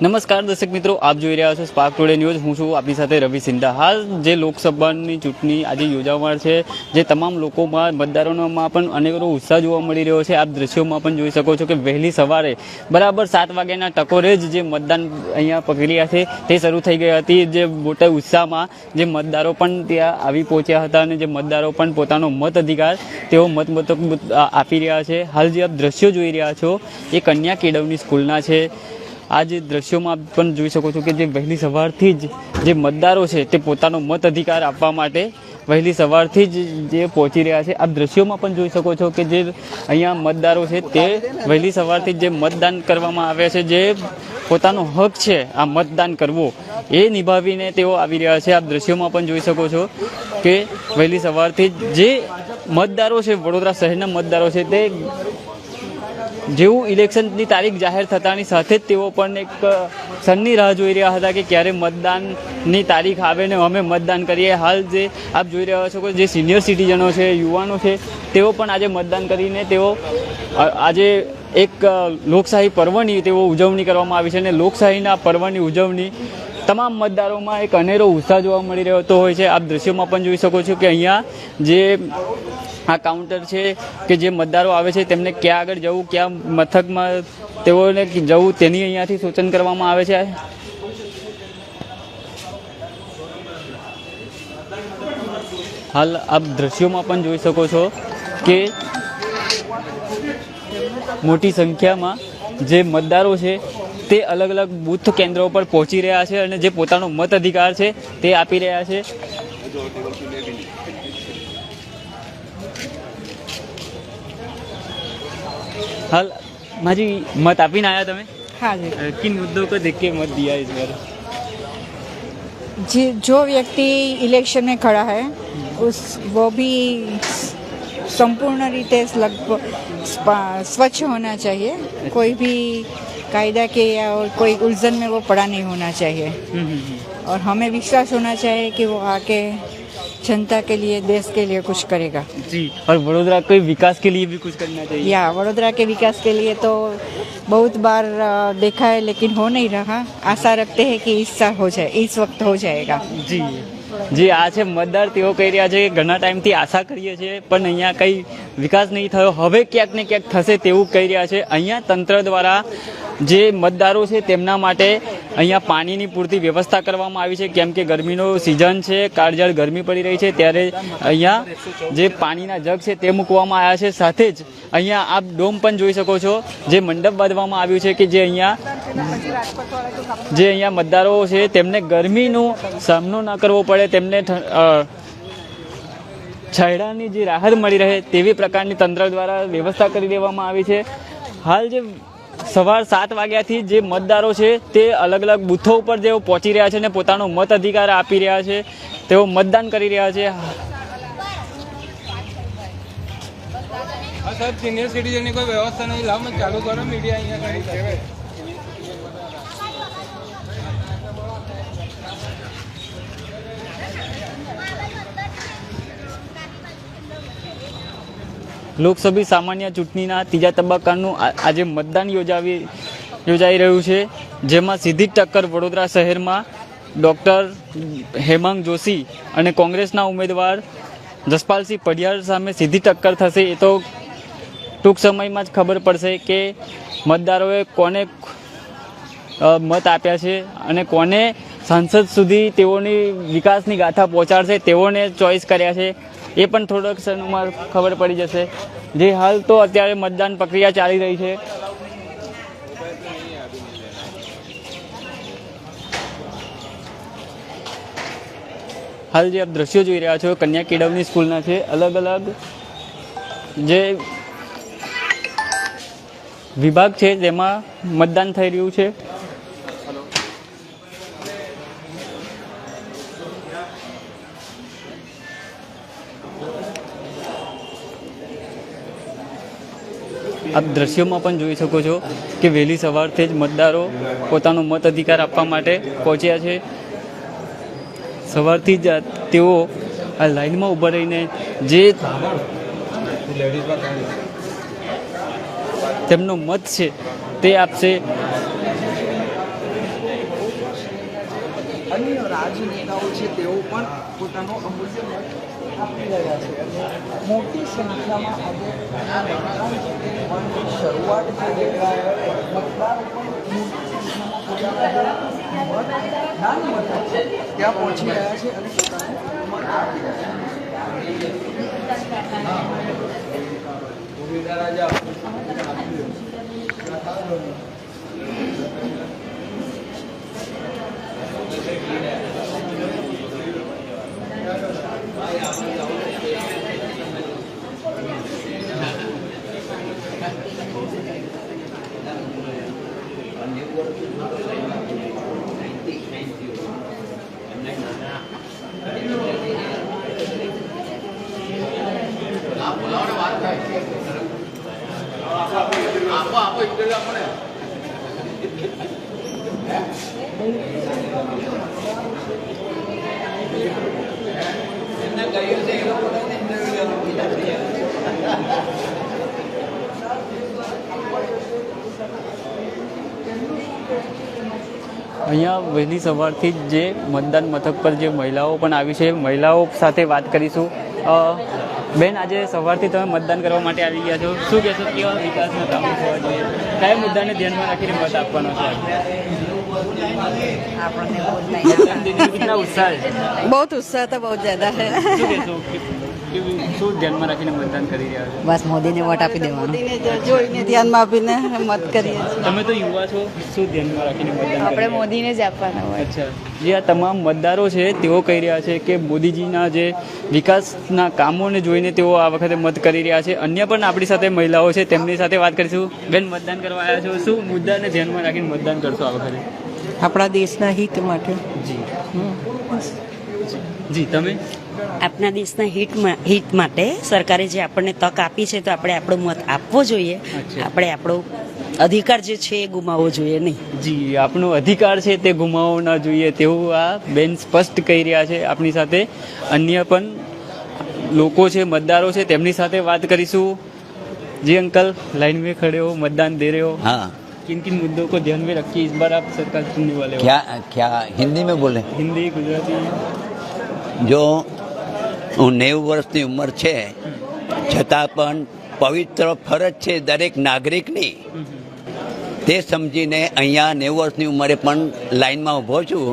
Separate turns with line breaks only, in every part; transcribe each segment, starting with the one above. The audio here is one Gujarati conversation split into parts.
નમસ્કાર દર્શક મિત્રો, આપ જોઈ રહ્યા છો સ્પાર્ક ટુડે ન્યૂઝ હું છું આપની સાથે રવિ સિંધા. હાલ જે લોકસભાની ચૂંટણી આજે યોજાવાળ છે, જે તમામ લોકોમાં મતદારોમાં પણ અનેકનો ઉત્સાહ જોવા મળી રહ્યો છે. આપ દ્રશ્યોમાં પણ જોઈ શકો છો કે વહેલી સવારે બરાબર સાત વાગ્યાના ટકોરે જ જે મતદાન અહીંયા પ્રક્રિયા છે, તે શરૂ થઈ ગઈ હતી. જે મોટા ઉત્સાહમાં જે મતદારો પણ ત્યાં આવી પહોંચ્યા હતા અને જે મતદારો પણ પોતાનો મત અધિકાર તેઓ મત મતક આપી રહ્યા છે. હાલ જે આપ દ્રશ્યો જોઈ રહ્યા છો, એ કન્યા કેળવણી સ્કૂલના છે. આ જે દ્રશ્યોમાં પણ જોઈ શકો છો કે જે વહેલી સવારથી જ જે મતદારો છે તે પોતાનો મત અધિકાર આપવા માટે વહેલી સવારથી જ જે પહોંચી રહ્યા છે. આ દ્રશ્યોમાં પણ જોઈ શકો છો કે જે અહીંયા મતદારો છે તે વહેલી સવારથી જ મતદાન કરવામાં આવે છે, જે પોતાનો હક છે આ મતદાન કરવો એ નિભાવીને તેઓ આવી રહ્યા છે. આ દ્રશ્યોમાં પણ જોઈ શકો છો કે વહેલી સવારથી જે મતદારો છે, વડોદરા શહેરના મતદારો છે તે જેવું ઇલેક્શનની તારીખ જાહેર થતાની સાથે જ તેઓ પણ એક સનની રાહ જોઈ રહ્યા હતા કે ક્યારે મતદાનની તારીખ આવે ને અમે મતદાન કરીએ. હાલ જે આપ જોઈ રહ્યા છો કે જે સિનિયર સિટીઝનો છે, યુવાનો છે, તેઓ પણ આજે મતદાન કરીને તેઓ આજે એક લોકશાહી પર્વની તેઓ ઉજવણી કરવામાં આવી છે અને લોકશાહીના પર્વની ઉજવણી તમામ મતદારોમાં એક અનેરો ઉત્સાહ જોવા મળી રહ્યો હોય છે. આપ દ્રશ્યોમાં પણ જોઈ શકો છો કે અહીંયા જે આ કાઉન્ટર છે કે જે મતદારો આવે છે, તેમને ક્યાં આગળ જવું, ક્યાં મથકમાં તેઓને જવું તેની અહીંયાથી સૂચન કરવામાં આવે છે. હાલ આપ દ્રશ્યોમાં પણ જોઈ શકો છો કે મોટી સંખ્યામાં જે મતદારો છે તે અલગ અલગ બૂથ કેન્દ્રો પર પહોંચી રહ્યા છે અને જે પોતાનો મત અધિકાર છે તે આપી રહ્યા છે हाल माझी मत आपी आया तुम्हें
हाँ जी
अ, किन मुद्दों को देख के मत दिया इस बार
जी जो व्यक्ति इलेक्शन में खड़ा है उस वो भी संपूर्ण रीते लगभग स्प- स्वच्छ होना चाहिए कोई भी कायदा के या और कोई उलझन में वो पड़ा नहीं होना चाहिए और हमें विश्वास होना चाहिए कि वो आके जनता के लिए देश के लिए कुछ करेगा
जी और वडोदरा के विकास के लिए भी कुछ करना चाहिए
या वडोदरा के विकास के लिए तो बहुत बार अ, देखा है लेकिन हो नहीं रहा आशा रखते हैं कि इस साल हो जाए इस वक्त हो जाएगा
જી જી આ છે મતદાર તેઓ કહી રહ્યા છે કે ઘણા ટાઈમથી આશા કરીએ છીએ પણ અહીંયા કંઈ વિકાસ નહીં થયો હવે ક્યાંક ને ક્યાંક થશે તેવું કહી રહ્યા છે અહીંયા તંત્ર દ્વારા જે મતદારો છે તેમના માટે અહીંયા પાણીની પૂરતી વ્યવસ્થા કરવામાં આવી છે. કેમ કે ગરમીનો સિઝન છે, કાળઝાળ ગરમી પડી રહી છે, ત્યારે અહીંયા જે પાણીના જગ છે તે મૂકવામાં આવ્યા છે. સાથે જ અહીંયા આપ ડોમ પણ જોઈ શકો છો, જે મંડપ બાંધવામાં આવ્યું છે કે જે અહીંયા જે અહીંયા મતદારો છે તેમને ગરમીનો સામનો ન કરવો પડે, તેમને છાયડાની જે રાહત મળી રહે તેવી પ્રકારની તંત્ર દ્વારા વ્યવસ્થા કરી દેવામાં આવી છે. હાલ જે સવાર સાત વાગ્યાથી જે મતદારો છે તે અલગ અલગ બૂથો ઉપર જેઓ પહોંચી રહ્યા છે અને પોતાનો મત અધિકાર આપી રહ્યા છે. તેઓ મતદાન કરી રહ્યા છે.
સાહેબ સિનિયર સિટીઝનની કોઈ વ્યવસ્થા નહીં. લાવ ચાલુ કરો મીડિયા અહીંયા
લોકસભા સામાન્ય ચૂંટણીના ત્રીજા તબક્કાનું આજે મતદાન યોજાવી યોજાઈ રહ્યું છે, જેમાં સીધી ટક્કર વડોદરા શહેરમાં ડૉક્ટર હેમાંગ જોશી અને કોંગ્રેસના ઉમેદવાર જસપાલસિંહ પડિયાર સામે સીધી ટક્કર થશે. એ તો ટૂંક સમયમાં જ ખબર પડશે કે મતદારોએ કોને મત આપ્યા છે અને કોને સાંસદ સુધી તેઓની વિકાસની ગાથા પહોંચાડશે, તેઓને ચોઈસ કર્યા છે. એ પણ થોડોક ક્ષણોમાં ખબર પડી જશે. જે હાલ તો અત્યારે મતદાન પ્રક્રિયા ચાલી રહી છે. હાલ જે આપ દ્રશ્યો જોઈ રહ્યા છો, કન્યા કેળવણી સ્કૂલના છે. અલગ અલગ જે વિભાગ છે જેમાં મતદાન થઈ રહ્યું છે. આપ દ્રશ્યોમાં પણ જોઈ શકો છો કે વહેલી સવારથી જ મતદારો પોતાનો મત અધિકાર આપવા માટે પહોંચ્યા છે. સવારથી જ તેઓ આ લાઈનમાં ઊભા રહીને જે તેમનો મત છે તે આપશે.
અન્ય રાજનેતાઓ છે તેઓ પણ પોતાનો અમૂલ્ય મત આપી રહ્યા છે મોટી સંખ્યામાં આજે આ મતદાન છે પણ શરૂઆત થઈ. મતદારો પણ મોટી સંખ્યામાં મતદાન છે ત્યાં પહોંચી રહ્યા છે અને પોતાનો આપી
અહીંયા વહેલી સવારથી જ જે મતદાન મથક પર જે મહિલાઓ પણ આવી છે, મહિલાઓ સાથે વાત કરીશું. બેન, આજે સવારથી તમે મતદાન કરવા માટે આવી ગયા છો. શું કહેશો? કેવા વિકાસના કામો થવા જોઈએ? કયા મુદ્દાને ધ્યાનમાં રાખીને મત આપવાનો છે? બહુ ઉત્સાહ છે?
બહુ ઉત્સાહ તો બહુ જ્યાદા હે
શું ધ્યાનમાં રાખીને મતદાન કરી રહ્યા છો?
બસ મોદીને વોટ આપી દેવાનો.
મોદીને જોઈને ધ્યાનમાં આપીને મત કરીએ
તમે તો યુવા છો શું ધ્યાનમાં રાખીને મતદાન
આપણે મોદીને જ આપવાના હોય.
અચ્છા. જે આ તમામ મતદારો છે તેઓ કહી રહ્યા છે કે મોદીજીના જે વિકાસના કામોને જોઈને તેઓ આ વખતે મત કરી રહ્યા છે. અન્ય પણ આપણી સાથે મહિલાઓ છે તેમની સાથે વાત કરીશું. બેન મતદાન કરવા આવ્યા છો. શું મુદ્દાને ધ્યાનમાં રાખીને મતદાન કરશો આ વખતે?
આપણા દેશના હિત માટે.
જી. જી તમે?
આપણા દેશના હિત મા- હિત માટે સરકારે જે આપણને તક આપી છે તો આપણે આપણો મત આપવો જોઈએ
અચ્છા.
આપણે આપણો અધિકાર જે છે એ ગુમાવવો જોઈએ નહીં
જી આપણો અધિકાર છે તે ગુમાવવો ન જોઈએ તેવું આ બેન સ્પષ્ટ કહી રહ્યા છે આપણી સાથે અન્ય પણ લોકો છે મતદારો છે તેમની સાથે વાત કરીશું जी अंकल लाइन में खड़े हो मतदान दे रहे हो
हाँ
किन किन मुद्दों को ध्यान में रखिए इस बार आप सरकार चुनने वाले हो
क्या क्या हिंदी में बोले
हिंदी गुजराती
જો હું નેવું વર્ષની ઉંમર છે. છતાં પણ પવિત્ર ફરજ છે દરેક નાગરિકની. તે સમજીને અહીંયા નેવું વર્ષની ઉંમરે પણ લાઈનમાં ઊભો છું.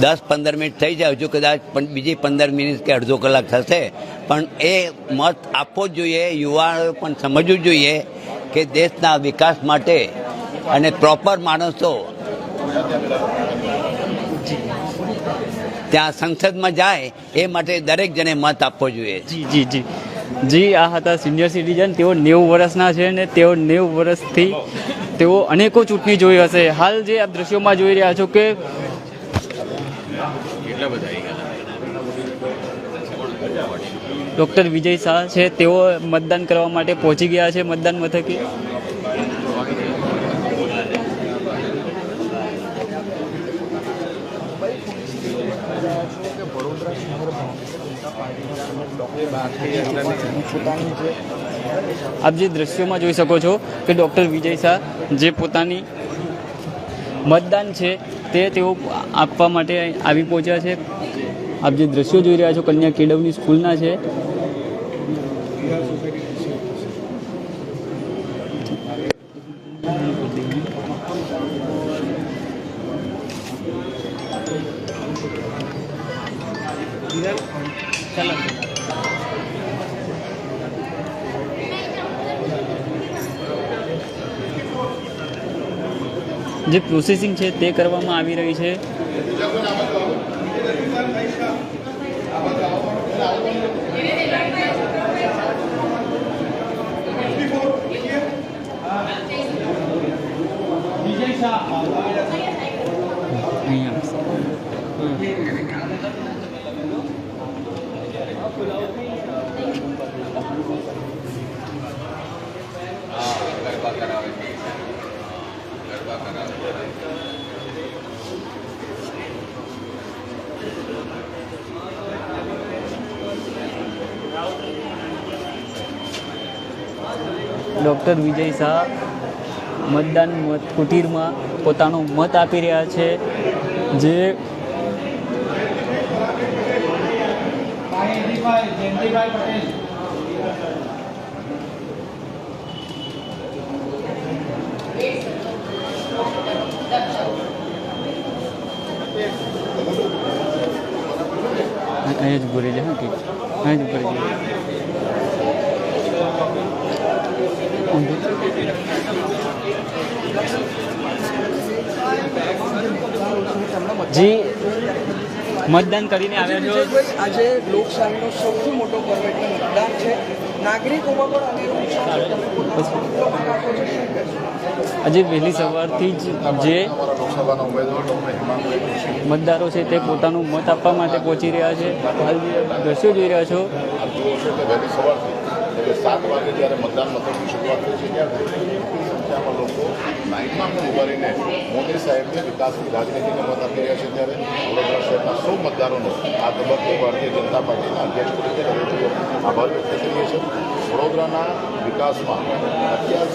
દસ પંદર મિનિટ થઈ જાય, હજુ કદાચ બીજી પંદર મિનિટ કે અડધો કલાક થશે. પણ એ મત આપવો જ જોઈએ યુવાનો પણ સમજવું જોઈએ કે દેશના વિકાસ માટે અને પ્રોપર માણસો ત્યાં સંસદમાં જાય, એ માટે દરેક જણે મત આપવો જોઈએ.
જી જી જી. જી, આ હતા સિનિયર સિટીઝન તેઓ નેવું વર્ષના છે ને તેઓ નેવું વર્ષથી તેઓ અનેકો ચૂંટણી જોઈ હશે. હાલ જે આપ દ્રશ્યોમાં જોઈ રહ્યા છો કે ડૉક્ટર વિજય શાહ છે, તેઓ મતદાન કરવા માટે પહોંચી ગયા છે મતદાન મથકે? આપ જે દ્રશ્યોમાં જોઈ શકો છો કે ડૉક્ટર વિજય શાહ જે પોતાની મતદાન છે તે તેઓ આપવા માટે આવી પહોંચ્યા છે. આપ જે દ્રશ્યો જોઈ રહ્યા છો, કન્યા કેળવણી સ્કૂલના છે. જે પ્રોસેસિંગ છે તે કરવામાં આવી રહી છે. અહીંયા ડૉક્ટર વિજય શાહ મતદાન મત કુટીરમાં પોતાનો મત આપી રહ્યા છે, જે અહીંયા જ ભૂલી જાય હા ઠીક અહીંયા જ ભૂલી જાય. જી. મતદાન કરીને આવ્યા છો.
આજે લોકશાહીનો સૌથી મોટો પર્વ એટલે મતદાન છે. નાગરિકોમાં પણ
આજે વહેલી સવારથી જ જે મતદારો છે તે પોતાનું મત આપવા માટે પહોંચી રહ્યા છે. હાલ દ્રશ્યો જોઈ રહ્યા છો.
કે સાત વાગે જ્યારે મતદાન મથકની શરૂઆત થઈ છે, ત્યારે મોટી સંખ્યામાં લોકો લાઇનમાં પણ ઊભા રહીને મોદી સાહેબને વિકાસની રાજનીતિને મત આપી રહ્યા છે, ત્યારે વડોદરા શહેરના સૌ મતદારોનો આ તબક્કે ભારતીય જનતા પાર્ટીના અધ્યક્ષ તરીકે આભાર વ્યક્ત કરીએ છીએ. વડોદરાના વિકાસમાં અત્યાર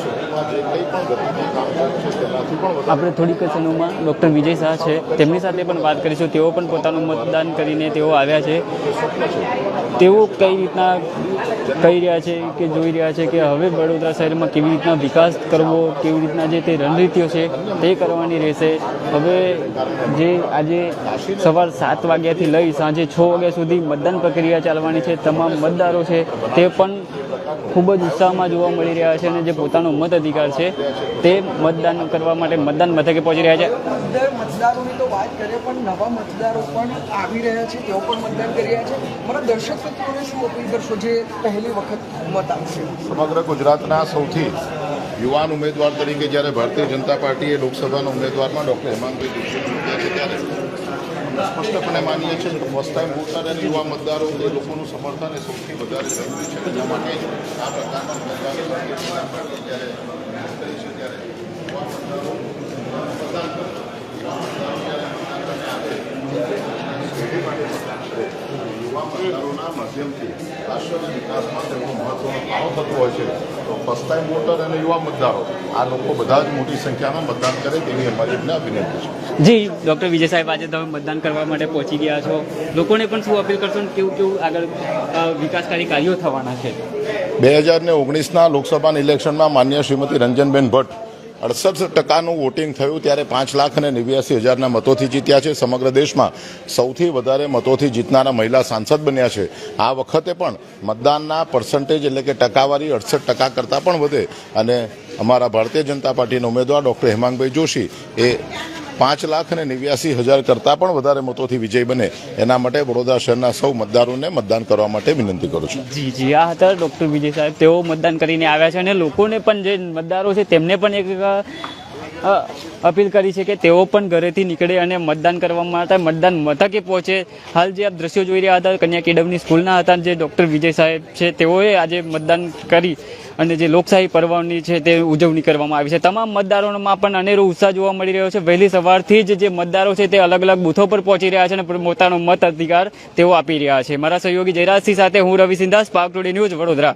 આપણે થોડીક સમયમાં ડૉક્ટર વિજય શાહ છે. તેમની સાથે પણ વાત કરીશું. તેઓ પણ પોતાનું મતદાન કરીને તેઓ આવ્યા છે. તેઓ કઈ રીતના કહી રહ્યા છે કે જોઈ રહ્યા છે કે હવે વડોદરા શહેરમાં કેવી રીતના વિકાસ કરવો, કેવી રીતના જે તે રણનીતિઓ છે તે કરવાની રહેશે. હવે જે આજે સવાર સાત વાગ્યાથી લઈ સાંજે છ વાગ્યા સુધી મતદાન પ્રક્રિયા ચાલવાની છે. તમામ મતદારો છે તે પણ ખૂબ જ ઉત્સાહમાં જોવા મળી રહ્યા છે અને જે પોતાનો મત અધિકાર છે તે મતદાન કરવા માટે મતદાન મથકે પહોંચી રહ્યા છે.
મતદારોની તો વાત કરીએ પણ નવા મતદારો પણ આવી રહ્યા છે તેઓ પણ મતદાન કરી રહ્યા છે. મારા દર્શક મિત્રોને શું અપીલ કરશો જે પહેલી વખત મત આપશે?
સમગ્ર ગુજરાતના સૌથી યુવાન ઉમેદવાર તરીકે જ્યારે ભારતીય જનતા પાર્ટીએ લોકસભાના ઉમેદવારમાં ડૉક્ટર હેમાંગભાઈ જોશી ચૂંટ્યા છે ત્યારે અમે સ્પષ્ટપણે માનીએ છીએ કે ફર્સ્ટ ટાઈમ વોટર અને યુવા મતદારો એ લોકોનું સમર્થન એ સૌથી વધારે જરૂરી છે. એના માટે આ પ્રકારના પાર્ટીએ જ્યારે ત્યારે યુવા મતદારો યુવા મતદારો યુવા મતદારોના માધ્યમથી રાષ્ટ્રના વિકાસમાં તેમનો મહત્વનો ફાળો થતો હોય છે. તો ફર્સ્ટ ટાઈમ વોટર અને યુવા મતદારો આ લોકો બધા જ મોટી સંખ્યામાં મતદાન કરે તેવી અમારી એમને અભિનંદન છે.
જી ડૉક્ટર વિજય સાહેબ આજે તમે મતદાન કરવા માટે પહોંચી ગયા છો. લોકોને પણ શું અપીલ કરશો ને કેવું કેવું આગળ વિકાસકારી કાર્યો થવાના છે?
બે હજાર ને ઓગણીસના લોકસભાના ઇલેક્શનમાં માન્ય શ્રીમતી રંજનબેન ભટ્ટ અડસઠ ટકાનું વોટિંગ થયું ત્યારે પાંચ લાખ અને નેવ્યાસી હજારના મતોથી જીત્યા છે. સમગ્ર દેશમાં સૌથી વધારે મતોથી જીતનારા મહિલા સાંસદ બન્યા છે. આ વખતે પણ મતદાનના પર્સન્ટેજ એટલે કે ટકાવારી અડસઠ ટકા કરતાં પણ વધે અને અમારા ભારતીય જનતા પાર્ટીના ઉમેદવાર ડૉક્ટર હેમાંગભાઈ જોશી એ પાંચ લાખ અને નેવ્યાસી હજાર કરતાં પણ વધારે મતોથી વિજય બને. એના માટે વડોદરા શહેરના સૌ મતદારોને મતદાન કરવા માટે વિનંતી કરું છું.
જી જી. આ હતા ડૉક્ટર વિજય સાહેબ. તેઓ મતદાન કરીને આવ્યા છે અને લોકોને પણ જે મતદારો છે તેમને પણ એક અપીલ કરી છે કે તેઓ પણ ઘરેથી નીકળે અને મતદાન કરવા માટે મતદાન મથકે પહોંચે. હાલ જે આપ દ્રશ્યો જોઈ રહ્યા હતા કન્યા કેડમની સ્કૂલના હતા જે ડૉક્ટર વિજય સાહેબ છે, તેઓએ આજે મતદાન કરી અને જે લોકશાહી પર્વની છે, તે ઉજવણી કરવામાં આવી છે. તમામ મતદારોમાં પણ અનેરો ઉત્સાહ જોવા મળી રહ્યો છે. વહેલી સવારથી જ જે મતદારો છે, તે અલગ અલગ બૂથો પર પહોંચી રહ્યા છે અને પોતાનો મત અધિકાર તેઓ આપી રહ્યા છે. મારા સહયોગી જયરાજસિંહ સાથે હું Ravi Sindha spark today news Vadodara.